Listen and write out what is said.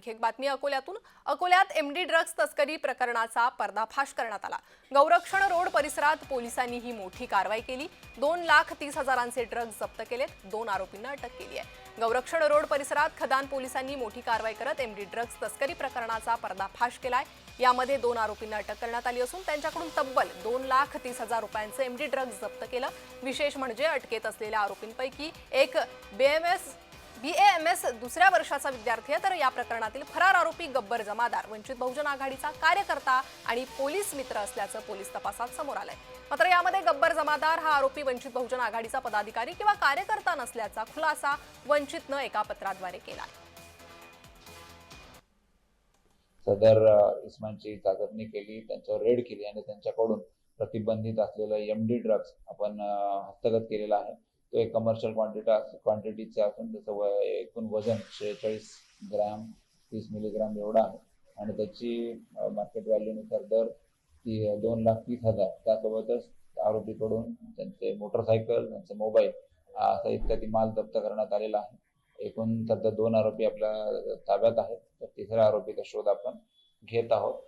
आणखी एक बातमी अकोल्यातून. अकोल्यात एमडी ड्रग्ज तस्करी प्रकरणाचा पर्दाफाश करण्यात आला. गौरक्षण रोड परिसरात पोलिसांनी ही मोठी कारवाई केली. दोन लाख तीस हजारांचे ड्रग्ज जप्त केलेत. दोन आरोपींना अटक केली आहे. गौरक्षण रोड परिसरात खदान पोलिसांनी मोठी कारवाई करत एमडी ड्रग्ज तस्करी प्रकरणाचा पर्दाफाश केलाय. यामध्ये दोन आरोपींना अटक करण्यात आली असून त्यांच्याकडून तब्बल दोन लाख तीस हजार रुपयांचं एमडी ड्रग्ज जप्त केलं. विशेष म्हणजे अटकेत असलेल्या आरोपींपैकी एक बीएमएस बीएएमएस दुसऱ्या वर्षाचा विद्यार्थी आहे तर या प्रकरणातील फरार आरोपी गब्बर जमादार वंचित बहुजन आघाडीचा कार्यकर्ता आणि पोलीस मित्र असल्याचं पोलीस तपासात समोर आलंय. मात्र यामध्ये गब्बर जमादार हा आरोपी वंचित बहुजन आघाडीचा पदाधिकारी किंवा कार्यकर्ता नसल्याचा खुलासा वंचितनं एका पत्राद्वारे केला सदर इस्मानची चाचपणी केली त्यांच्यावर रेड केली आणि त्यांच्याकडून प्रतिबंधित असलेलं एम डी ड्रग्ज आपण हस्तगत केलेला आहे. कमर्शियल क्वांटिटी क्वांटिटीचे असून त्याचं व एकूण वजन शेहेचाळीस ग्रॅम तीस मिलीग्राम एवढं आहे. आणि त्याची मार्केट व्हॅल्यूनुसार दर ती दोन लाख तीस हजार. त्यासोबतच आरोपीकडून त्यांचे मोटरसायकल त्यांचे मोबाईल असा इत्यादी माल जप्त करण्यात आलेला आहे. एकूण सध्या दोन आरोपी आपल्या ताब्यात आहेत. तर तिसऱ्या आरोपीचा शोध आपण घेत आहोत.